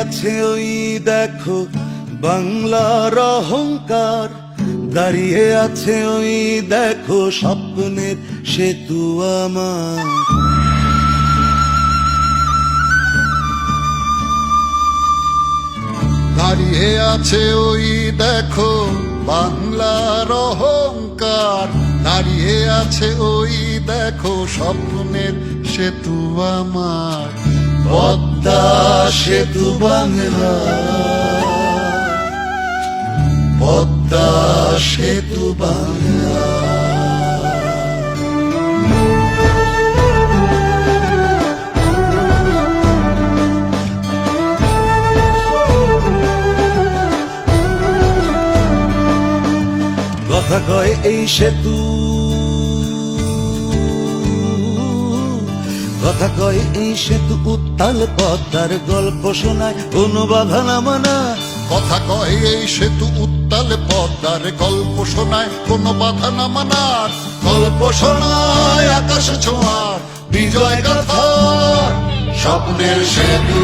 আছে ওই দেখো বাংলার অহংকার। দাঁড়িয়ে আছে ওই দেখো স্বপ্নের সেতু আমার। দাঁড়িয়ে আছে ওই দেখো বাংলার অহংকার। দাঁড়িয়ে আছে ওই দেখো স্বপ্নের সেতু আমার। পদ্মা সেতু বাংলা। পদ্মা সেতু বাংলা। কথা কয় এই সেতু কথা কয়, এই সেতু উত্তাল পদ্মার গল্প শোনায়, কোনো বাধা না মানা। কথা কয়, এই সেতু উত্তাল পদ্মার গল্প শোনায়, কোনো বাধা না মানার গল্প শোনায়, আকাশ ছোঁয়ার, বিজয় গাথা, স্বপ্নের সেতু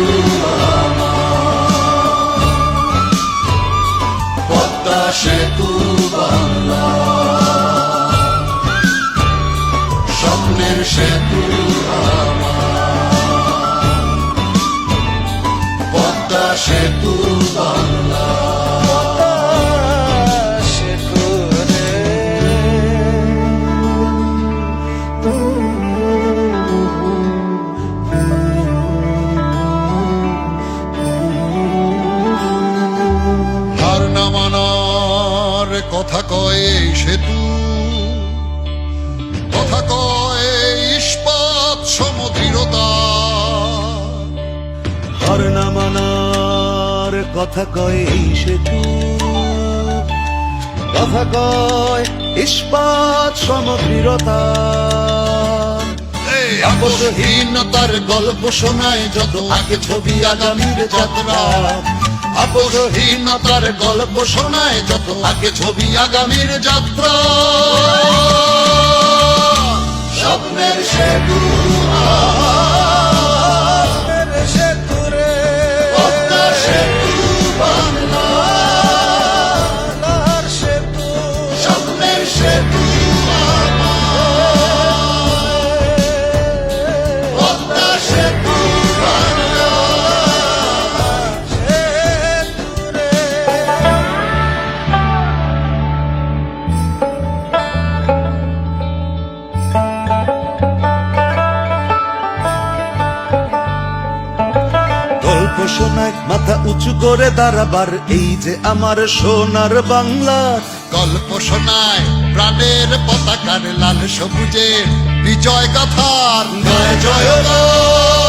পদ্মা সেতু বাংলা। স্বপ্নের সেতু সেতু বাংলা কথা কয় সেতু। কথা কয় ইস্পাত সমদৃঢ়তা। হর না মানার কথা কয় এই সেতু কথা কয় ইস্পাত সমদৃঢ়তা এই আপসহীনতার গল্প শোনায় যত আগে ছবি আগামীর যাত্রা। আপসহীনতার গল্প শোনায় যত আগে ছবি আগামীর যাত্রা। স্বপ্নের সেতু গল্প শোনায় মাথা উঁচু করে দাঁড়াবার এই যে আমার সোনার বাংলা। গল্প শোনায় প্রাণের পতাকার লাল সবুজের বিজয় গাথার। জয় জয়।